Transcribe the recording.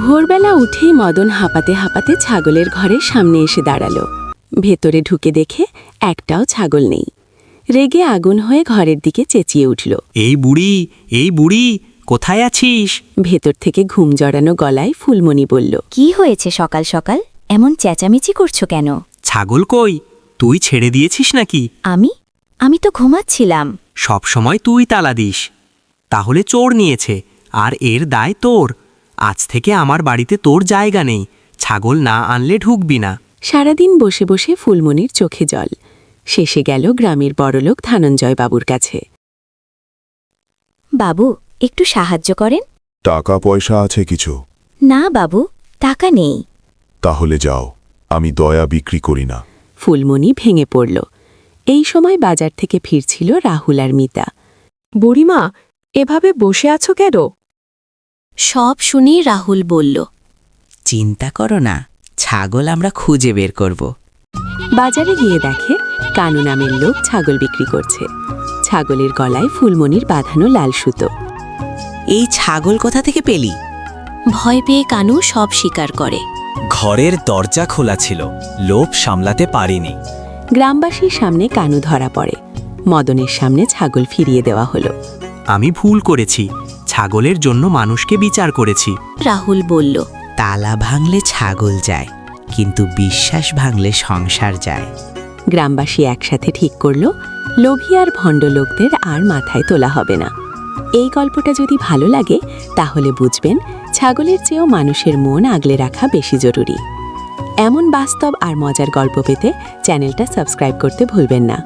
ভোরবেলা উঠেই মদন হাঁপাতে হাঁপাতে ছাগলের ঘরের সামনে এসে দাঁড়াল। ভেতরে ঢুকে দেখে একটাও ছাগল নেই। রেগে আগুন হয়ে ঘরের দিকে চেঁচিয়ে উঠল। এই বুড়ি এই বুড়ি কোথায় আছিস? ভেতর থেকে ঘুম জড়ানো গলায় ফুলমণি বলল কি হয়েছে সকাল সকাল? এমন চেঁচামেচি করছ কেন? ছাগল কই? তুই ছেড়ে দিয়েছিস নাকি? আমি? আমি তো ঘুমাচ্ছিলাম। সব সময় তুই তালা দিস। তাহলে চোর নিয়েছে আর এর দায় তোর। আজ থেকে আমার বাড়িতে তোর জায়গা নেই। ছাগল না আনলে ঢুকবি না। সারাদিন বসে বসে ফুলমনির চোখে জল। শেষে গেল গ্রামের বড়লোক ধনঞ্জয় বাবুর কাছে। বাবু একটু সাহায্য করেন? টাকা পয়সা আছে কিছু? না বাবু টাকা নেই। তাহলে যাও আমি দয়া বিক্রি করি না। ফুলমণি ভেঙে পড়ল। এই সময় বাজার থেকে ফিরছিল রাহুল আর মিতা। বুড়িমা এভাবে বসে আছো কেন? সব শুনে রাহুল বলল চিন্তা করো না ছাগল আমরা খুঁজে বের করব। বাজারে গিয়ে দেখে কানু নামের লোক ছাগল বিক্রি করছে। ছাগলের গলায় ফুলমনির বাঁধানো লাল সুতো। এই ছাগল কোথা থেকে পেলি? ভয় পেয়ে কানু সব স্বীকার করে। ঘরের দরজা খোলা ছিল লোভ সামলাতে পারিনি। গ্রামবাসীর সামনে কানু ধরা পড়ে। মদনের সামনে ছাগল ফিরিয়ে দেওয়া হলো। আমি ভুল করেছি ছাগলের জন্য মানুষকে বিচার করেছি। রাহুল বলল তালা ভাঙলে ছাগল যায় কিন্তু বিশ্বাস ভাঙলে সংসার যায়। গ্রামবাসী একসাথে ঠিক করল লোভী আর ভণ্ড লোকদের আর মাথায় তোলা হবে না। এই গল্পটা যদি ভালো লাগে তাহলে বুঝবেন ছাগলের চেয়েও মানুষের মন আগলে রাখা বেশি জরুরি। এমন বাস্তব আর মজার গল্প পেতে চ্যানেলটা সাবস্ক্রাইব করতে ভুলবেন না।